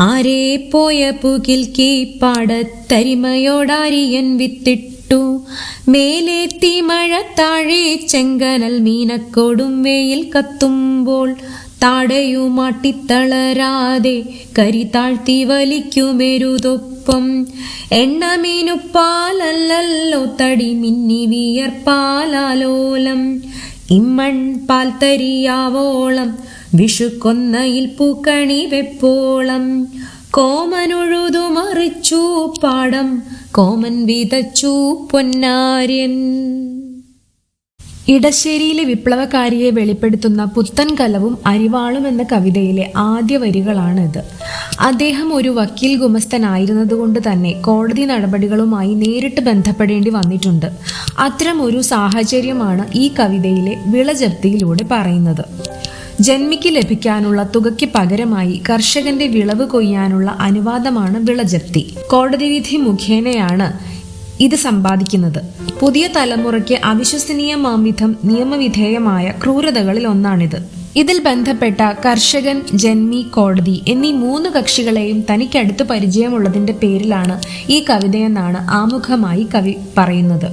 ആരേ പോയ പുകിൽ പാടത്തരിമയോടാരിയൻ വിത്തിട്ടു. മേലെ തീമഴ താഴെ ചെങ്കനൽ മീനക്കോടും വെയിൽ കത്തുമ്പോൾ. താടയുമാട്ടിത്തളരാതെ കരി താഴ്ത്തി വലിക്കുമെരുതൊപ്പം. എണ്ണമീനുപ്പാലല്ലോ തടി മിന്നി വിയർപ്പാലാലോലം. ഇമ്മൺ പാൽ തരിയാവോളം വിഷുക്കൊന്നയിൽ പൂക്കണി വെപ്പോളം കോമനൊഴുതു മറിച്ചു പാടം കോമൻ വിതച്ചു പൊന്നാര്യൻ. ഇടശ്ശേരിയിലെ വിപ്ലവകാരിയെ വെളിപ്പെടുത്തുന്ന പുത്തൻ കലവും അരിവാളും എന്ന കവിതയിലെ ആദ്യ വരികളാണിത്. അദ്ദേഹം ഒരു വക്കീൽ ഗുമസ്തനായിരുന്നതുകൊണ്ട് തന്നെ കോടതി നടപടികളുമായി നേരിട്ട് ബന്ധപ്പെടേണ്ടി വന്നിട്ടുണ്ട്. അത്തരം ഒരു സാഹചര്യമാണ് ഈ കവിതയിലെ വിളജപ്തിയിലൂടെ പറയുന്നത്. ജന്മിക്ക് ലഭിക്കാനുള്ള തുകയ്ക്ക് പകരമായി കർഷകന്റെ വിളവ് കൊയ്യാനുള്ള അനുവാദമാണ് വിളജപ്തി. കോടതി വിധി മുഖേനയാണ് ഇത് സമ്പാദിക്കുന്നത്. പുതിയ തലമുറയ്ക്ക് അവിശ്വസനീയമാംവിധം നിയമവിധേയമായ ക്രൂരതകളിൽ ഒന്നാണിത്. ഇതിൽ ബന്ധപ്പെട്ട കർഷകൻ ജന്മി കോടതി എന്നീ മൂന്ന് കക്ഷികളെയും തനിക്കടുത്ത് പരിചയമുള്ളതിന്റെ പേരിലാണ് ഈ കവിതയെന്നാണ് ആമുഖമായി കവി പറയുന്നത്.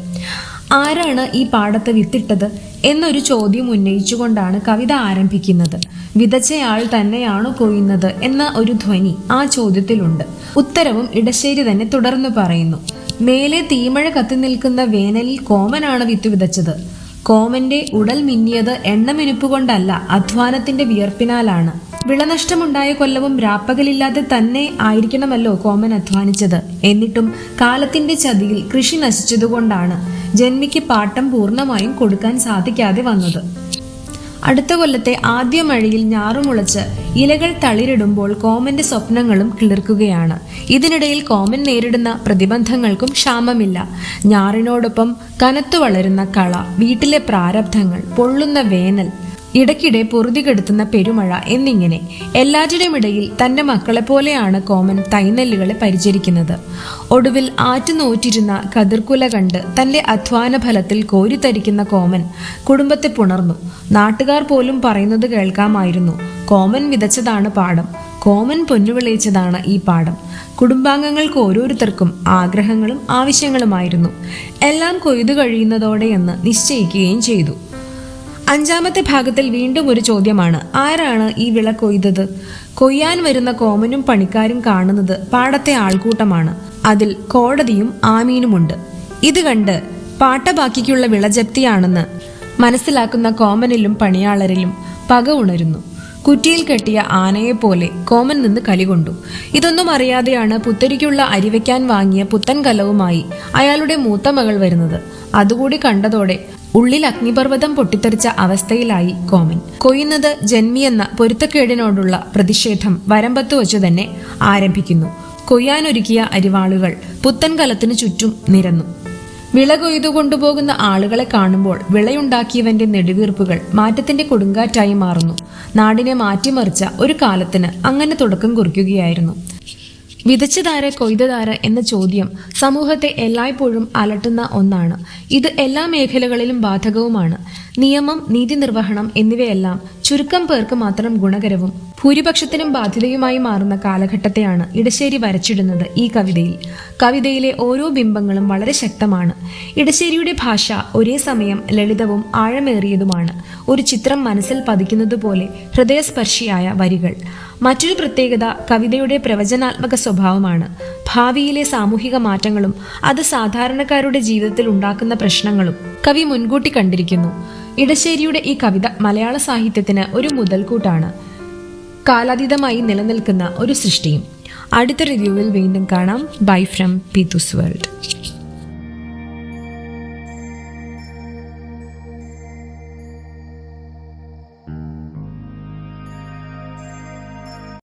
ആരാണ് ഈ പാടത്ത് വിത്തിട്ടത് എന്നൊരു ചോദ്യം ഉന്നയിച്ചുകൊണ്ടാണ് കവിത ആരംഭിക്കുന്നത്. വിതച്ചയാൾ തന്നെയാണ് കൊയ്യുന്നത് എന്ന ഒരു ധ്വനി ആ ചോദ്യത്തിലുണ്ട്. ഉത്തരവും ഇടശ്ശേരി തന്നെ തുടർന്ന് പറയുന്നു. മേലെ തീമഴ കത്തി നിൽക്കുന്ന വേനലിൽ കോമനാണ് വിത്ത് വിതച്ചത്. കോമന്റെ ഉടൽ മിന്നിയത് എണ്ണമിനുപ്പ് കൊണ്ടല്ല അധ്വാനത്തിന്റെ വിയർപ്പിനാലാണ്. വിളനഷ്ടമുണ്ടായ കൊല്ലവും രാപ്പകലില്ലാതെ തന്നെ ആയിരിക്കണമല്ലോ കോമൻ അധ്വാനിച്ചത്. എന്നിട്ടും കാലത്തിന്റെ ചതിയിൽ കൃഷി നശിച്ചതുകൊണ്ടാണ് ജന്മിക്ക് പാട്ടം പൂർണമായും കൊടുക്കാൻ സാധിക്കാതെ വന്നത്. അടുത്ത കൊല്ലത്തെ ആദ്യ മഴയിൽ ഞാറുമുളച്ച് ഇലകൾ തളിരിടുമ്പോൾ കോമന്റെ സ്വപ്നങ്ങളും കിളിർക്കുകയാണ്. ഇതിനിടയിൽ കോമൻ നേരിടുന്ന പ്രതിബന്ധങ്ങൾക്കും ക്ഷാമമില്ല. ഞാറിനോടൊപ്പം കനത്തു വളരുന്ന കള വീട്ടിലെ പ്രാരബ്ധങ്ങൾ പൊള്ളുന്ന വേനൽ ഇടയ്ക്കിടെ പൊറുതി കെടുത്തുന്ന പെരുമഴ എന്നിങ്ങനെ എല്ലാറ്റിനും ഇടയിൽ തന്റെ മക്കളെ പോലെയാണ് കോമൻ തൈനെല്ലുകളെ പരിചരിക്കുന്നത്. ഒടുവിൽ ആറ്റുനോറ്റിരുന്ന കതിർക്കുല കണ്ട് തന്റെ അധ്വാന ഫലത്തിൽ കോരിത്തരിക്കുന്ന കോമൻ കുടുംബത്തെ പുണർന്നു. നാട്ടുകാർ പോലും പറയുന്നത് കേൾക്കാമായിരുന്നു. കോമൻ വിതച്ചതാണ് പാഠം. കോമൻ പൊന്നുവിളയിച്ചതാണ് ഈ പാഠം. കുടുംബാംഗങ്ങൾക്ക് ഓരോരുത്തർക്കും ആഗ്രഹങ്ങളും ആവശ്യങ്ങളുമായിരുന്നു. എല്ലാം കൊയ്തു കഴിയുന്നതോടെയെന്ന് നിശ്ചയിക്കുകയും ചെയ്തു. അഞ്ചാമത്തെ ഭാഗത്തിൽ വീണ്ടും ഒരു ചോദ്യമാണ്. ആരാണ് ഈ വിള കൊയ്തത്? കൊയ്യാൻ വരുന്ന കോമനും പണിക്കാരും കാണുന്നത് പാടത്തെ ആൾക്കൂട്ടമാണ്. അതിൽ കോടതിയും ആമീനുമുണ്ട്. ഇത് കണ്ട് പാട്ടബാക്കിക്കുള്ള വിളജപ്തിയാണെന്ന് മനസ്സിലാക്കുന്ന കോമനിലും പണിയാളരിലും പക ഉണരുന്നു. കുറ്റിയിൽ കെട്ടിയ ആനയെ പോലെ കോമൻ നിന്ന് കലികൊണ്ടു ഇതൊന്നും അറിയാതെയാണ് പുത്തരിക്കുള്ള അരിവയ്ക്കാൻ വാങ്ങിയ പുത്തൻ കലവുമായി അയാളുടെ മൂത്ത മകൾ വരുന്നത്. അതുകൂടി കണ്ടതോടെ ഉള്ളിൽ അഗ്നിപർവതം പൊട്ടിത്തെറിച്ച അവസ്ഥയിലായി കോമൻ. കൊയ്യുന്നത് ജന്മിയെന്ന പൊരുത്തക്കേടിനോടുള്ള പ്രതിഷേധം വരമ്പത്തു വച്ചു തന്നെ ആരംഭിക്കുന്നു. കൊയ്യാനൊരുക്കിയ അരിവാളുകൾ പുത്തൻ കലത്തിനു ചുറ്റും നിരന്നു. വിള കൊയ്തു കൊണ്ടുപോകുന്ന ആളുകളെ കാണുമ്പോൾ വിളയുണ്ടാക്കിയവന്റെ നെടുവീർപ്പുകൾ മാറ്റത്തിന്റെ കൊടുങ്കാറ്റായി മാറുന്നു. നാടിനെ മാറ്റിമറിച്ച ഒരു കാലത്തിന് അങ്ങനെ തുടക്കം കുറിക്കുകയായിരുന്നു. വിതച്ചതാര കൊയ്തതാര എന്ന ചോദ്യം സമൂഹത്തെ എല്ലായ്പ്പോഴും അലട്ടുന്ന ഒന്നാണ്. ഇത് എല്ലാ മേഖലകളിലും ബാധകവുമാണ്. നിയമം നീതി നിർവഹണം എന്നിവയെല്ലാം ചുരുക്കം പേർക്ക് മാത്രം ഗുണകരവും ഭൂരിപക്ഷത്തിനും ബാധ്യതയുമായി മാറുന്ന കാലഘട്ടത്തെയാണ് ഇടശ്ശേരി വരച്ചിടുന്നത് ഈ കവിതയിൽ. കവിതയിലെ ഓരോ ബിംബങ്ങളും വളരെ ശക്തമാണ്. ഇടശ്ശേരിയുടെ ഭാഷ ഒരേ സമയം ലളിതവും ആഴമേറിയതുമാണ്. ഒരു ചിത്രം മനസ്സിൽ പതിക്കുന്നത് പോലെ ഹൃദയസ്പർശിയായ വരികൾ. മറ്റൊരു പ്രത്യേകത കവിതയുടെ പ്രവചനാത്മക സ്വഭാവമാണ്. ഭാവിയിലെ സാമൂഹിക മാറ്റങ്ങളും അത് സാധാരണക്കാരുടെ ജീവിതത്തിൽ ഉണ്ടാക്കുന്ന പ്രശ്നങ്ങളും കവി മുൻകൂട്ടി കണ്ടിരിക്കുന്നു. ഇടശ്ശേരിയുടെ ഈ കവിത മലയാള സാഹിത്യത്തിന് ഒരു മുതൽക്കൂട്ടാണ്. കാലാതീതമായി നിലനിൽക്കുന്ന ഒരു സൃഷ്ടിയും. അടുത്ത റിവ്യൂവിൽ വീണ്ടും കാണാം. Bye from പീതുസ് world